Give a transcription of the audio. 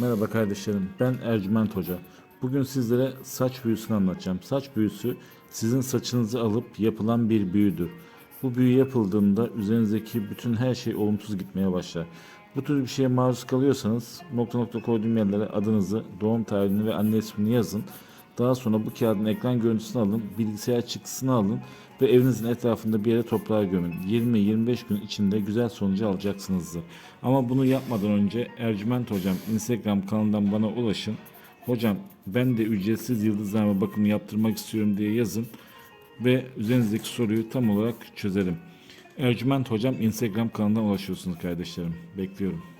Merhaba kardeşlerim, ben Ercüment Hoca. Bugün sizlere saç büyüsünü anlatacağım. Saç büyüsü sizin saçınızı alıp yapılan bir büyüdür. Bu büyü yapıldığında üzerinizdeki bütün her şey olumsuz gitmeye başlar. Bu tür bir şeye maruz kalıyorsanız nokta nokta koyduğum yerlere adınızı, doğum tarihini ve anne ismini yazın. Daha sonra bu kağıdın ekran görüntüsünü alın, bilgisayar çıktısını alın ve evinizin etrafında bir yere toprağa gömün. 20-25 gün içinde güzel sonucu alacaksınızdır. Ama bunu yapmadan önce Ercüment Hocam Instagram kanalından bana ulaşın. Hocam ben de ücretsiz yıldızlarma bakımı yaptırmak istiyorum diye yazın ve üzerinizdeki soruyu tam olarak çözerim. Ercüment Hocam Instagram kanalından ulaşıyorsunuz kardeşlerim. Bekliyorum.